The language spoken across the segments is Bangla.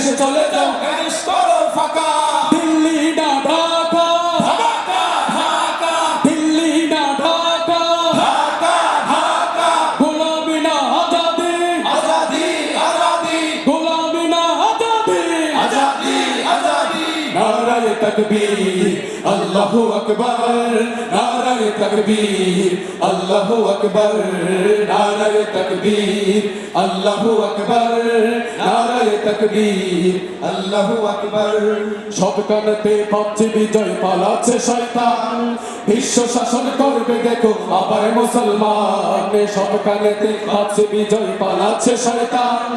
দেশে চলে যাও। ফাঁকা। দিল্লি না ঢাকা। ঢাকা ঢাকা। দিল্লি না ঢাকা। ঢাকা ঢাকা। গোলামি না আজাদি। আজাদি আজাদি। গোলামি না আজাদি। আজাদি আজাদি। নারায় তকবীর আল্লাহু আকবার নারায় তকবীর, আল্লাহু আকবার, নারায় তকবীর, আল্লাহু আকবার, নারায় তকবীর, আল্লাহু আকবার। সব কানতে পাচ্ছে বিজয় পালাচ্ছে শয়তান, বিশ্ব শাসন করবে দেখো আবার মুসলমান। সব কানেতে পাচ্ছে বিজয় পালাচ্ছে শয়তান,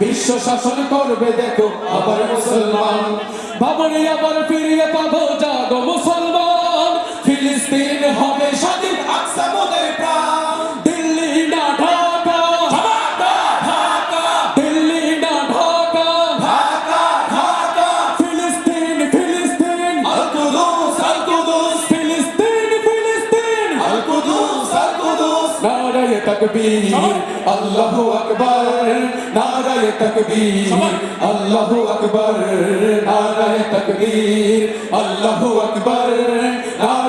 বিশ্ব শাসন করবে দেখো আবার মুসলমান। বাবরে, আবার ফিরিয়ে পাবো জাগো মুসলমান। ফিলিস্তিন হবে স্বাধীন আকসা মোদের প্রাণ। দিল্লি না ঢাকা। ঢাকা ঢাকা দিল্লি না ঢাকা। ঢাকা ঢাকা। ফিলিস্তিন ফিলিস্তিন। আল কুদুস আল কুদুস। ফিলিস্তিন ফিলিস্তিন। আল কুদুস আল কুদুস। নারায় তকবীর আল্লাহু আকবার। নারায় তকবীর আল্লাহু আকবার। নারায় তকবীর আল্লাহু আকবার। নারায়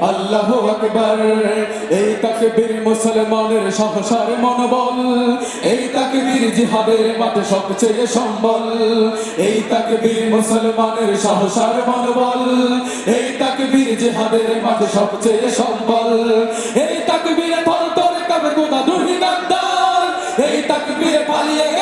আল্লাহু আকবার। এই মুসলমানের মনোবল। এই জিহাদের মাঠে সবচেয়ে সম্বল। এই তকবীর মুসলমানের সাহসার মনোবল। এই তকবীর জিহাদের মাঠে সবচেয়ে সম্বল। এই কাবে গাদ্দার। এই পালিয়ে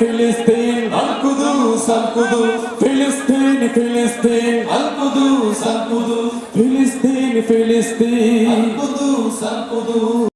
ফিলিস্তিন ফিলিস্তিন আল কুদুস আল কুদুস ফিলিস্তিন ফিলিস্তিন আল কুদুস আল কুদুস